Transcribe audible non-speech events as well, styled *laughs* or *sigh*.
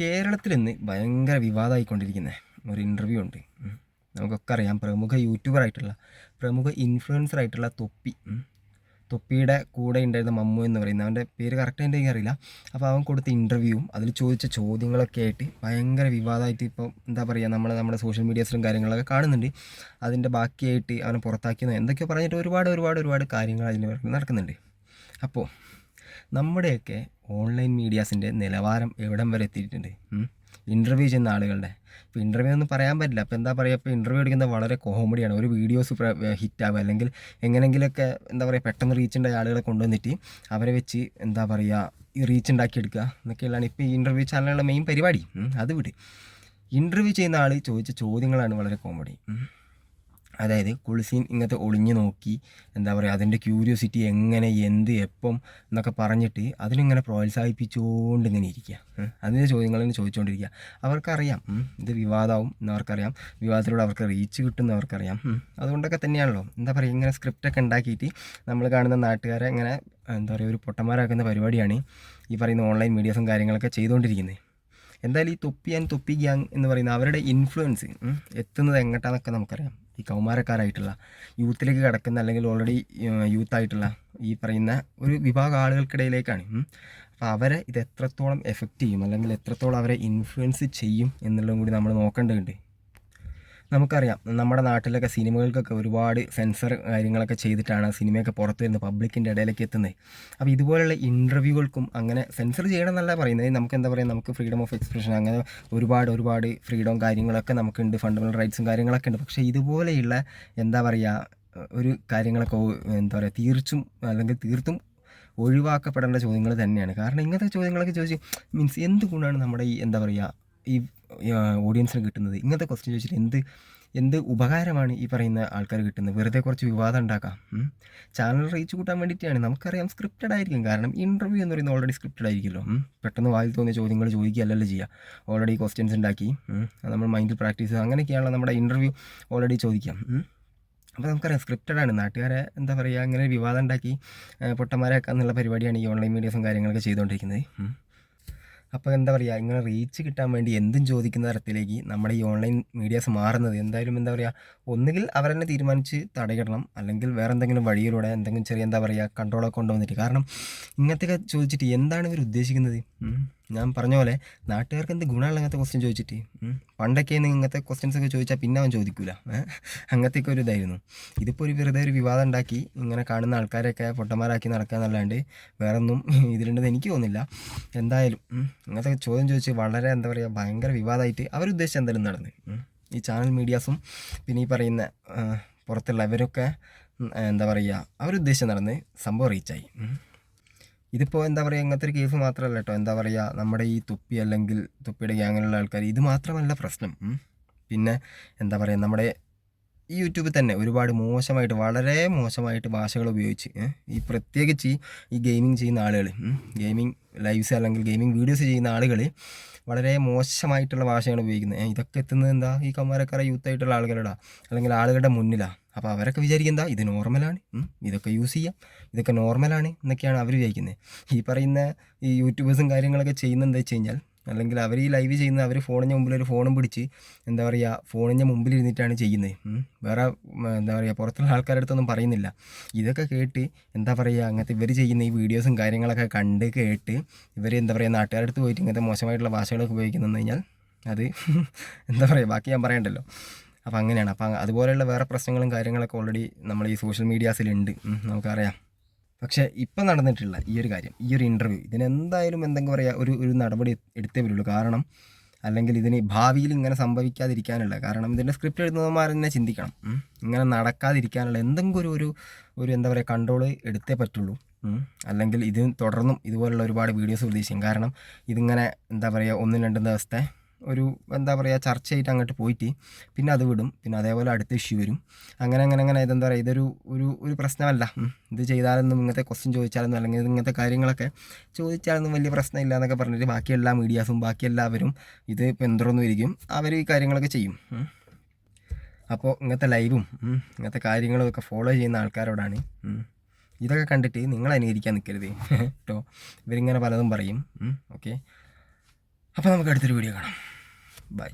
കേരളത്തിൽ ഇന്ന് ഭയങ്കര വിവാദമായിക്കൊണ്ടിരിക്കുന്ന ഒരു ഇന്റർവ്യൂ ഉണ്ട്. നമുക്കൊക്കെ അറിയാം. പ്രമുഖ യൂട്യൂബർ ആയിട്ടുള്ള പ്രമുഖ ഇൻഫ്ലുവൻസർ ആയിട്ടുള്ള തൊപ്പി. തൊപ്പിയുടെ കൂടെ ഉണ്ടായിരുന്ന മമ്മു എന്ന് പറയുന്ന അവന്റെ പേര് കറക്റ്റ് എന്റെ അറിയില്ല. അപ്പോൾ അവൻ കൊടുത്ത ഇന്റർവ്യൂവും അതിൽ ചോദിച്ച ചോദ്യങ്ങളൊക്കെ ആയിട്ട് ഭയങ്കര വിവാദമായിട്ട് ഇപ്പോൾ എന്താ പറയുക നമ്മൾ നമ്മുടെ സോഷ്യൽ മീഡിയാസിലും കാര്യങ്ങളൊക്കെ കാണുന്നുണ്ട്. അതിന്റെ ബാക്കിയായിട്ട് അവനെ പുറത്താക്കിയെന്ന് എന്തൊക്കെയോ പറഞ്ഞിട്ട് ഒരുപാട് ഒരുപാട് ഒരുപാട് കാര്യങ്ങൾ അതിന് നടക്കുന്നുണ്ട്. അപ്പോൾ നമ്മുടെയൊക്കെ ഓൺലൈൻ മീഡിയാസിന്റെ നിലവാരം എവിടം വരെ എത്തിയിട്ടുണ്ട്? ഇന്റർവ്യൂ ചെയ്യുന്ന ആളുകളുടെ. ഇപ്പോൾ ഇന്റർവ്യൂ ഒന്നും പറയാൻ പറ്റില്ല. അപ്പോൾ എന്താ പറയുക ഇപ്പോൾ ഇന്റർവ്യൂ എടുക്കുന്നത് വളരെ കോമഡിയാണ് ഒരു വീഡിയോസ് ഹിറ്റാവുക അല്ലെങ്കിൽ എങ്ങനെങ്കിലൊക്കെ എന്താ പറയുക പെട്ടെന്ന് റീച്ച് ഉണ്ടായ ആളുകളെ കൊണ്ടുവന്നിട്ട് അവരെ വെച്ച് എന്താ പറയുക ഈ റീച്ച് ഉണ്ടാക്കിയെടുക്കുക എന്നൊക്കെയുള്ളതാണ് ഇപ്പോൾ ഈ ഇന്റർവ്യൂ ചാനലുകളുടെ മെയിൻ പരിപാടി. അത് വിട്. ഇന്റർവ്യൂ ചെയ്യുന്ന ആൾ ചോദിച്ച ചോദ്യങ്ങളാണ് വളരെ കോമഡി. അതായത് കുളിസീൻ ഇങ്ങനത്തെ ഒളിഞ്ഞു നോക്കി എന്താ പറയുക അതിന്റെ ക്യൂരിയോസിറ്റി എങ്ങനെ എന്ത് എപ്പം എന്നൊക്കെ പറഞ്ഞിട്ട് അതിനിങ്ങനെ പ്രോത്സാഹിപ്പിച്ചുകൊണ്ട് ഇങ്ങനെ ഇരിക്കുക. അതിന്റെ ചോദ്യങ്ങൾ തന്നെ ചോദിച്ചുകൊണ്ടിരിക്കുക അവർക്കറിയാം ഇത് വിവാദമാവും എന്നവർക്കറിയാം വിവാദത്തിലൂടെ അവർക്ക് റീച്ച് കിട്ടും അവർക്കറിയാം അതുകൊണ്ടൊക്കെ തന്നെയാണല്ലോ. എന്താ പറയുക ഇങ്ങനെ സ്ക്രിപ്റ്റൊക്കെ ഉണ്ടാക്കിയിട്ട് നമ്മൾ കാണുന്ന നാട്ടുകാരെ ഇങ്ങനെ എന്താ പറയുക ഒരു പൊട്ടന്മാരാക്കുന്ന പരിപാടിയാണ് ഈ പറയുന്ന ഓൺലൈൻ മീഡിയാസും കാര്യങ്ങളൊക്കെ ചെയ്തുകൊണ്ടിരിക്കുന്നത് എന്തായാലും ഈ തൊപ്പി ആൻഡ് തൊപ്പി ഗ്യാങ് എന്ന് പറയുന്ന അവരുടെ ഇൻഫ്ലുവൻസ് എത്തുന്നത് എങ്ങോട്ടാന്നൊക്കെ നമുക്കറിയാം. ഈ കൗമാരക്കാരായിട്ടുള്ള യൂത്തിലേക്ക് കിടക്കുന്ന അല്ലെങ്കിൽ ഓൾറെഡി യൂത്ത് ആയിട്ടുള്ള ഈ പറയുന്ന ഒരു വിഭാഗം ആളുകൾക്കിടയിലേക്കാണ്. അപ്പം അപ്പോൾ അവരെ ഇത് എത്രത്തോളം എഫക്റ്റ് ചെയ്യും അല്ലെങ്കിൽ എത്രത്തോളം അവരെ ഇൻഫ്ലുവൻസ് ചെയ്യും എന്നുള്ളതും കൂടി നമ്മൾ നോക്കേണ്ടതുണ്ട്. നമുക്കറിയാം നമ്മുടെ നാട്ടിലൊക്കെ സിനിമകൾക്കൊക്കെ ഒരുപാട് സെൻസർ കാര്യങ്ങളൊക്കെ ചെയ്തിട്ടാണ് സിനിമയൊക്കെ പുറത്ത് വരുന്നത് പബ്ലിക്കിന്റെ ഇടയിലേക്ക് എത്തുന്നത്. അപ്പോൾ ഇതുപോലുള്ള ഇന്റർവ്യൂകൾക്കും അങ്ങനെ സെൻസർ ചെയ്യണം എന്നല്ല പറയുന്നത് നമുക്ക് എന്താ പറയുക നമുക്ക് ഫ്രീഡം ഓഫ് എക്സ്പ്രഷൻ അങ്ങനെ ഒരുപാട് ഒരുപാട് ഫ്രീഡം കാര്യങ്ങളൊക്കെ നമുക്കുണ്ട് ഫണ്ടമെന്റൽ റൈറ്റ്സും കാര്യങ്ങളൊക്കെ ഉണ്ട്. പക്ഷേ ഇതുപോലെയുള്ള എന്താ പറയുക ഒരു കാര്യങ്ങളൊക്കെ എന്താ പറയുക തീർച്ചും അല്ലെങ്കിൽ തീർത്തും ഒഴിവാക്കപ്പെടേണ്ട ചോദ്യങ്ങൾ തന്നെയാണ്. കാരണം ഇങ്ങനത്തെ ചോദ്യങ്ങളൊക്കെ ചോദിച്ച് മീൻസ് എന്ത് ഗുണമാണ് നമ്മുടെ ഈ എന്താ പറയുക ഈ ഓഡിയൻസിന് കിട്ടുന്നത് ഇങ്ങനത്തെ ക്വസ്റ്റ്യൻ ചോദിച്ചിട്ട് എന്ത് എന്ത് ഉപകാരമാണ് ഈ പറയുന്ന ആൾക്കാർ കിട്ടുന്നത് വെറുതെ കുറച്ച് വിവാദം ഉണ്ടാക്കാം. ചാനൽ റീച്ച് കൂട്ടാൻ വേണ്ടിയിട്ടാണ് നമുക്കറിയാം സ്ക്രിപ്റ്റഡ് ആയിരിക്കും കാരണം ഇന്റർവ്യൂ എന്ന് പറയുന്നത് ഓൾറെഡി സ്ക്രിപ്റ്റഡ് ആയിരിക്കുമല്ലോ. പെട്ടെന്ന് വായിൽ തോന്നിയ ചോദ്യങ്ങൾ ചോദിക്കുകയല്ലല്ലോ ചെയ്യുക ഓൾറെഡി ക്വസ്റ്റ്യൻസ് ഉണ്ടാക്കി നമ്മൾ മൈൻഡിൽ പ്രാക്ടീസ് അങ്ങനെയൊക്കെയാണല്ലോ നമ്മുടെ ഇന്റർവ്യൂ ഓൾറെഡി ചോദിക്കാം. അപ്പോൾ നമുക്കറിയാം സ്ക്രിപ്റ്റഡ് ആണ് നാട്ടുകാരെ എന്താ പറയുക അങ്ങനെ വിവാദം ഉണ്ടാക്കി പൊട്ടന്മാരാക്കുക എന്നുള്ള പരിപാടിയാണ് ഈ ഓൺലൈൻ മീഡിയസും കാര്യങ്ങളൊക്കെ ചെയ്തുകൊണ്ടിരിക്കുന്നത്. അപ്പോൾ എന്താ പറയുക ഇങ്ങനെ റീച്ച് കിട്ടാൻ വേണ്ടി എന്തും ചോദിക്കുന്ന തരത്തിലേക്ക് നമ്മുടെ ഈ ഓൺലൈൻ മീഡിയാസ് മാറുന്നത്. എന്തായാലും എന്താ പറയുക ഒന്നുകിൽ അവരെന്നെ തീരുമാനിച്ച് തടയിടണം അല്ലെങ്കിൽ വേറെ എന്തെങ്കിലും വഴിയിലൂടെ എന്തെങ്കിലും ചെറിയ എന്താ പറയുക കൺട്രോളൊക്കെ കൊണ്ടുവന്നിട്ട്. കാരണം ഇങ്ങനത്തെയൊക്കെ ചോദിച്ചിട്ട് എന്താണ് ഇവർ ഉദ്ദേശിക്കുന്നത്. ഞാൻ പറഞ്ഞ പോലെ നാട്ടുകാർക്ക് എന്ത് ഗുണമുള്ള അങ്ങനത്തെ ക്വസ്റ്റ്യൻ ചോദിച്ചിട്ട്. പണ്ടൊക്കെ ഇങ്ങനത്തെ ക്വസ്റ്റ്യൻസ് ഒക്കെ ചോദിച്ചാൽ പിന്നെ അവൻ ചോദിക്കില്ല. അങ്ങനത്തെയൊക്കെ ഒരു ഇതായിരുന്നു ഇതിപ്പോൾ ഒരു വെറുതെ ഒരു വിവാദം ഉണ്ടാക്കി ഇങ്ങനെ കാണുന്ന ആൾക്കാരെയൊക്കെ പൊട്ടന്മാരാക്കി നടക്കുക എന്നല്ലാണ്ട് വേറൊന്നും ഇതിലുണ്ടെന്ന് എനിക്ക് തോന്നുന്നില്ല എന്തായാലും ഇങ്ങനത്തെ ചോദ്യം ചോദിച്ച് വളരെ എന്താ പറയുക ഭയങ്കര വിവാദമായിട്ട് അവരുദ്ദേശിച്ച എന്തായാലും നടന്ന്. ഈ ചാനൽ മീഡിയാസും പിന്നെ ഈ പറയുന്ന പുറത്തുള്ളവരൊക്കെ എന്താ പറയുക അവരുദ്ദേശം നടന്ന് സംഭവം റീച്ചായി. ഇതിപ്പോൾ എന്താ പറയുക ഇങ്ങനത്തെ ഒരു കേസ് മാത്രമല്ല കേട്ടോ. എന്താ പറയുക നമ്മുടെ ഈ തുപ്പി അല്ലെങ്കിൽ തുപ്പിയുടെ ഗ്യാങ്ങിലുള്ള ആൾക്കാർ ഇത് മാത്രമല്ല പ്രശ്നം. പിന്നെ എന്താ പറയുക നമ്മുടെ ഈ യൂട്യൂബിൽ തന്നെ ഒരുപാട് മോശമായിട്ട് വളരെ മോശമായിട്ട് ഭാഷകൾ ഉപയോഗിച്ച് ഈ പ്രത്യേകിച്ച് ഈ ഗെയിമിംഗ് ചെയ്യുന്ന ആളുകൾ ഗെയിമിംഗ് ലൈവ്സ് അല്ലെങ്കിൽ ഗെയിമിംഗ് വീഡിയോസ് ചെയ്യുന്ന ആളുകൾ വളരെ മോശമായിട്ടുള്ള ഭാഷയാണ് ഉപയോഗിക്കുന്നത്. ഇതൊക്കെ എത്തുന്നത് എന്താ? ഈ കൗമാരക്കാരെ യൂത്ത് ആയിട്ടുള്ള ആളുകളുടെ അല്ലെങ്കിൽ ആളുകളുടെ മുന്നിലാണ് അപ്പോൾ അവരൊക്കെ വിചാരിക്കുക എന്താ ഇത് നോർമലാണ്. ഇതൊക്കെ യൂസ് ചെയ്യാം. ഇതൊക്കെ നോർമലാണ് എന്നൊക്കെയാണ് അവർ വിചാരിക്കുന്നത് ഈ പറയുന്ന ഈ യൂട്യൂബേഴ്സും കാര്യങ്ങളൊക്കെ ചെയ്യുന്ന എന്താ വെച്ച് കഴിഞ്ഞാൽ അല്ലെങ്കിൽ അവർ ഈ ലൈവ് ചെയ്യുന്നത് അവർ ഫോണിന്റെ മുമ്പിൽ ഒരു ഫോണും പിടിച്ച് എന്താ പറയുക ഫോണിന്റെ മുമ്പിൽ ഇരുന്നിട്ടാണ് ചെയ്യുന്നത് വേറെ എന്താ പറയുക പുറത്തുള്ള ആൾക്കാരുടെ അടുത്തൊന്നും പറയുന്നില്ല. ഇതൊക്കെ കേട്ട് എന്താ പറയുക അങ്ങനത്തെ ഇവർ ചെയ്യുന്ന ഈ വീഡിയോസും കാര്യങ്ങളൊക്കെ കണ്ട് കേട്ട് ഇവർ എന്താ പറയുക നാട്ടുകാരുടെ അടുത്ത് പോയിട്ട് ഇങ്ങനത്തെ മോശമായിട്ടുള്ള ഭാഷകളൊക്കെ ഉപയോഗിക്കുന്നു കഴിഞ്ഞാൽ അത് എന്താ പറയുക ബാക്കി ഞാൻ പറയണ്ടല്ലോ. അപ്പോൾ അങ്ങനെയാണ്. അപ്പോൾ അതുപോലെയുള്ള വേറെ പ്രശ്നങ്ങളും കാര്യങ്ങളൊക്കെ ഓൾറെഡി നമ്മൾ ഈ സോഷ്യൽ മീഡിയാസിലുണ്ട് നമുക്കറിയാം. പക്ഷേ ഇപ്പം നടന്നിട്ടുള്ള ഈ ഒരു കാര്യം ഈ ഒരു ഇന്റർവ്യൂ ഇതിനെന്തായാലും എന്തെങ്കിലും പറയുക ഒരു ഒരു നടപടി എടുത്തേ വരുള്ളൂ. കാരണം അല്ലെങ്കിൽ ഇതിന് ഭാവിയിൽ ഇങ്ങനെ സംഭവിക്കാതിരിക്കാനുള്ള കാരണം ഇതിന്റെ സ്ക്രിപ്റ്റ് എഴുതുന്നവന്മാർ തന്നെ ചിന്തിക്കണം. ഇങ്ങനെ നടക്കാതിരിക്കാനുള്ള എന്തെങ്കിലും ഒരു ഒരു ഒരു എന്താ പറയുക കൺട്രോൾ എടുത്തേ പറ്റുള്ളൂ. അല്ലെങ്കിൽ ഇത് തുടർന്നും ഇതുപോലുള്ള ഒരുപാട് വീഡിയോസ് പ്രതീക്ഷിക്കും കാരണം ഇതിങ്ങനെ എന്താ പറയുക ഒന്നും രണ്ടും ദിവസത്തെ ഒരു എന്താ പറയുക ചർച്ചയായിട്ട് അങ്ങോട്ട് പോയിട്ട് പിന്നെ അത് വിടും. പിന്നെ അതേപോലെ അടുത്ത ഇഷ്യൂ വരും. അങ്ങനെ അങ്ങനെ അങ്ങനെ ഇതെന്താ പറയുക ഇതൊരു ഒരു ഒരു പ്രശ്നമല്ല. ഇത് ചെയ്താലൊന്നും ഇങ്ങനത്തെ ക്വസ്റ്റ്യൻ ചോദിച്ചാലൊന്നും അല്ലെങ്കിൽ ഇങ്ങനത്തെ കാര്യങ്ങളൊക്കെ ചോദിച്ചാലൊന്നും വലിയ പ്രശ്നമില്ല എന്നൊക്കെ പറഞ്ഞിട്ട് ബാക്കി എല്ലാ മീഡിയാസും ബാക്കി എല്ലാവരും ഇത് പിന്തുടർന്നു ഇരിക്കും അവർ ഈ കാര്യങ്ങളൊക്കെ ചെയ്യും. അപ്പോൾ ഇങ്ങനത്തെ ലൈവും ഇങ്ങനത്തെ കാര്യങ്ങളും ഒക്കെ ഫോളോ ചെയ്യുന്ന ആൾക്കാരോടാണ് ഇതൊക്കെ കണ്ടിട്ട് നിങ്ങൾ അനുകരിക്കാൻ നിൽക്കരുത് കേട്ടോ *laughs* ഇവരിങ്ങനെ പലതും പറയും. ഓക്കെ അപ്പോൾ നമുക്ക് അടുത്തൊരു വീഡിയോ കാണാം. ബൈ.